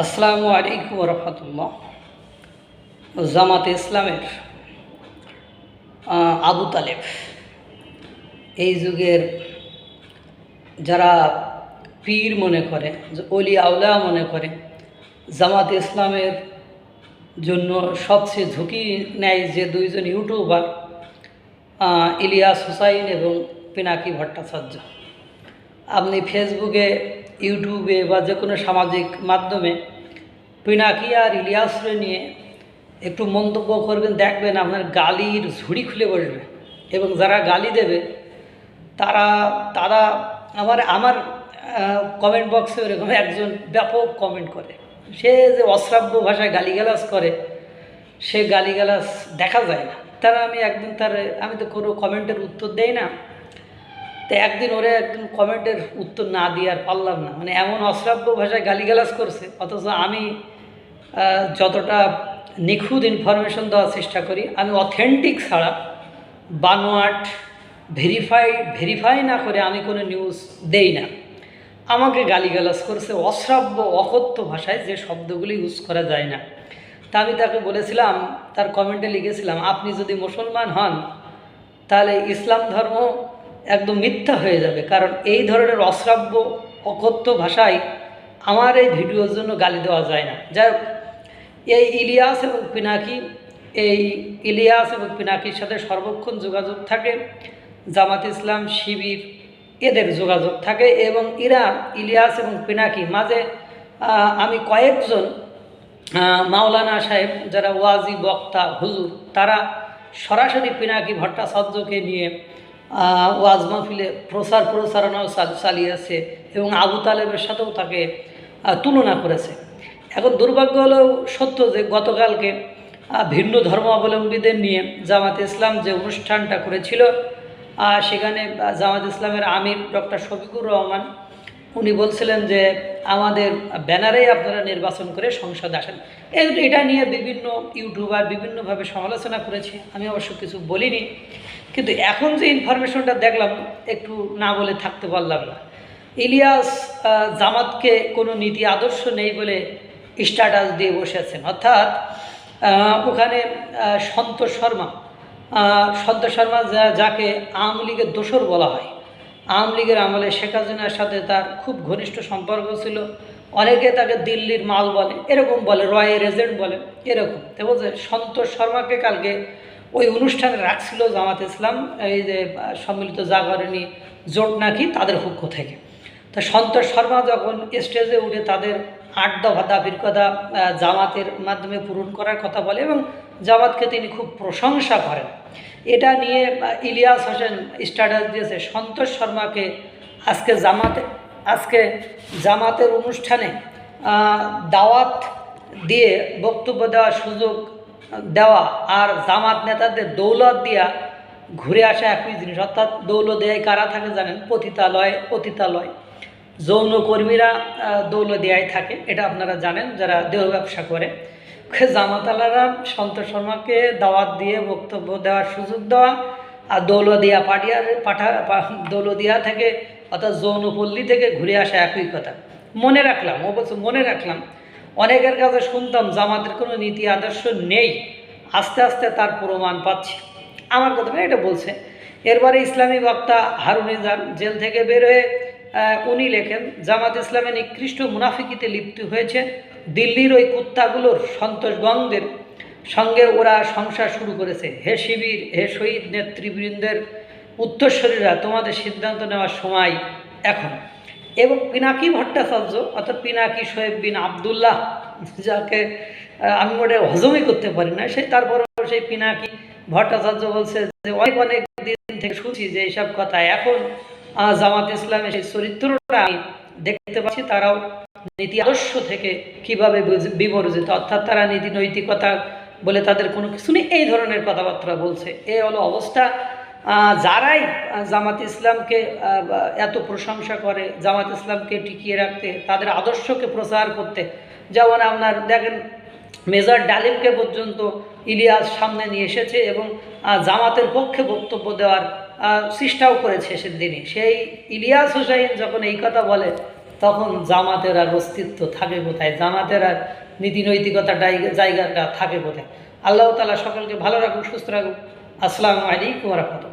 আসসালামু আলাইকুম রহমতুল্লাহ। জামাতে ইসলামের আবু তালেব এই যুগের যারা পীর মনে করে অলি আউলা মনে করে, জামাতে ইসলামের জন্য সবচেয়ে ঝুঁকি নেয় যে দুইজন ইউটিউবার ইলিয়াস হুসাইন এবং পিনাকি ভট্টাচার্য। আপনি ফেসবুকে ইউটিউবে বা যে কোনো সামাজিক মাধ্যমে পিনাকি আর ইলিয়াসরে নিয়ে একটু মন্তব্য করবেন, দেখবেন আপনার গালির ঝুড়ি খুলে বসবে এবং যারা গালি দেবে, তারা তারা আমার আমার কমেন্ট বক্সে এরকম একজন ব্যাপক কমেন্ট করে। সে যে অশ্রাব্য ভাষায় গালিগালাজ করে, সে গালিগালাজ দেখা যায় না। তারা আমি একদিন তার, আমি তো কোনো কমেন্টের উত্তর দেই না। তো একদিন ওরে একদিন কমেন্টের উত্তর না দিয়ে আর পারলাম না। মানে এমন অশ্রাব্য ভাষায় গালিগালাজ করছে, অথচ আমি যতটা নিখুঁত ইনফরমেশন দেওয়ার চেষ্টা করি, আমি অথেন্টিক ছাড়া বানোয়াট ভেরিফাই ভেরিফাই না করে আমি কোনো নিউজ দেই না। আমাকে গালিগালাজ করছে অশ্রাব্য, অকথ্য ভাষায় যে শব্দগুলি ইউজ করা যায় না। তা আমি তাকে বলেছিলাম, তার কমেন্টে লিখেছিলাম, আপনি যদি মুসলমান হন, তাহলে ইসলাম ধর্ম একদম মিথ্যা হয়ে যাবে। কারণ এই ধরনের অশ্রাব্য অকথ্য ভাষায় আমার এই ভিডিওর জন্য গালি দেওয়া যায় না। যাই হোক, এই ইলিয়াস এবং পিনাকি এই ইলিয়াস এবং পিনাকির সাথে সর্বক্ষণ যোগাযোগ থাকে জামাত ইসলাম শিবির এদের যোগাযোগ থাকে এবং এরা ইলিয়াস এবং পিনাকি মাঝে আমি কয়েকজন মাওলানা সাহেব যারা ওয়াজি বক্তা হুজুর তারা সরাসরি পিনাকি ভট্টাচার্যকে নিয়ে ওয়াজ মাহফিলে প্রচার প্রচারণাও চাল- চালিয়েছে এবং আবু তালেবের সাথেও তাকে তুলনা করেছে। এখন দুর্ভাগ্য হলেও সত্য যে গতকালকে ভিন্ন ধর্মাবলম্বীদের নিয়ে জামাত ইসলাম যে অনুষ্ঠানটা করেছিল সেখানে জামাত ইসলামের আমির ডক্টর শফিকুর রহমান, উনি বলছিলেন যে আমাদের ব্যানারেই আপনারা নির্বাচন করে সংসদে আসেন। এটা নিয়ে বিভিন্ন ইউটিউবার বিভিন্নভাবে সমালোচনা করেছে। আমি অবশ্য কিছু বলিনি। কিন্তু এখন যে ইনফরমেশনটা দেখলাম, একটু না বলে থাকতে পারলাম না। ইলিয়াস জামাতকে কোনো নীতি আদর্শ নেই বলে স্ট্যাটাস দিয়ে বসেছেন অর্থাৎ ওখানে সন্তোষ শর্মা সন্তোষ শর্মা যা যাকে আওয়ামী লীগের দোসর বলা হয়। আওয়ামী লীগের আমলে শেখ হাসিনার সাথে তার খুব ঘনিষ্ঠ সম্পর্ক ছিল। অনেকে তাকে দিল্লির মাল বলে, এরকম বলে, রয়ের এজেন্ট বলে, এরকম। বলছে সন্তোষ শর্মাকে কালকে ওই অনুষ্ঠানে রাখছিল জামাত ইসলাম, এই যে সম্মিলিত জাগরণী জোট নাকি তাদের পক্ষ থেকে। তো সন্তোষ শর্মা যখন স্টেজে উঠে তাদের আট দফা দাবির কথা জামাতের মাধ্যমে পূরণ করার কথা বলে এবং জামাতকে তিনি খুব প্রশংসা করেন। এটা নিয়ে ইলিয়াস হোসেন স্ট্যাটাস দিয়েছে, সন্তোষ শর্মাকে আজকে জামাতে, আজকে জামাতের অনুষ্ঠানে দাওয়াত দিয়ে বক্তব্য দেওয়ার সুযোগ দেওয়া আর জামাত নেতাদের দৌলত দিয়া ঘুরে আসা একই জিনিস। অর্থাৎ দৌলদিয়ায় কারা থাকে জানেন? পতিতালয় পতিতালয়। যৌনকর্মীরা আহ, দৌলদিয়ায় থাকে এটা আপনারা জানেন যারা দেহ ব্যবসা করে। জামাতালারা সন্তোষ শর্মাকে দাওয়াত দিয়ে বক্তব্য দেওয়ার সুযোগ দেওয়া আর দৌলদিয়া পাটিয়ার পাঠা দৌলদিয়া থেকে অর্থাৎ যৌনপল্লী থেকে ঘুরে আসা একই কথা। মনে রাখলাম অবশ্য মনে রাখলাম অনেকের কাছে শুনতাম জামাতের কোনো নীতি আদর্শ নেই। আস্তে আস্তে তার প্রমাণ পাচ্ছি। আমার কথা এটা বলছে। এরপরে ইসলামী বক্তা হারুন জেল থেকে বের হয়ে উনি লেখেন, জামাত ইসলামে নিকৃষ্ট মুনাফিকিতে লিপ্ত হয়েছে। দিল্লির ওই কুত্তাগুলোর সন্তোষগঙ্গের সঙ্গে ওরা সংসার শুরু করেছে। হে শিবির, হে শহীদ নেতৃবৃন্দের উত্তরস্বরীরা তোমাদের সিদ্ধান্ত নেওয়ার সময় এখন। এবং পিনাকি ভট্টাচার্য, অর্থাৎ পিনাকি শোয়েব বিন আবদুল্লাহ, যাকে আমি মোটে হজমই করতে পারি না, সেই তারপরে সেই পিনাকি ভট্টাচার্য বলছে যে, অনেক অনেক দিন থেকে শুনছি যে এইসব কথা। এখন জামাত ইসলামের সেই চরিত্রটা আমি দেখতে পাচ্ছি, তারাও নীতি আদর্শ থেকে কীভাবে বিবর্জিত, অর্থাৎ তারা নীতি নৈতিকতা বলে তাদের কোনো কিছু নেই। এই ধরনের কথাবার্তা বলছে। এই হলো অবস্থা। যারাই জামাত ইসলামকে এত প্রশংসা করে, জামাত ইসলামকে টিকিয়ে রাখতে, তাদের আদর্শকে প্রচার করতে, যেমন আপনার দেখেন, মেজর ডালিমকে পর্যন্ত ইলিয়াস সামনে নিয়ে এসেছে এবং জামাতের পক্ষে বক্তব্য দেওয়ার চেষ্টাও করেছে সেদিনই সেই ইলিয়াস হোসাইন যখন এই কথা বলে, তখন জামাতের আর অস্তিত্ব থাকে কোথায়? জামাতের আর নীতি নৈতিকতা জায়গাটা থাকে কোথায়? আল্লাহ তালা সকলকে ভালো রাখুক, সুস্থ রাখুক। আসসালামু আলাইকুম রহমতুল্লাহ।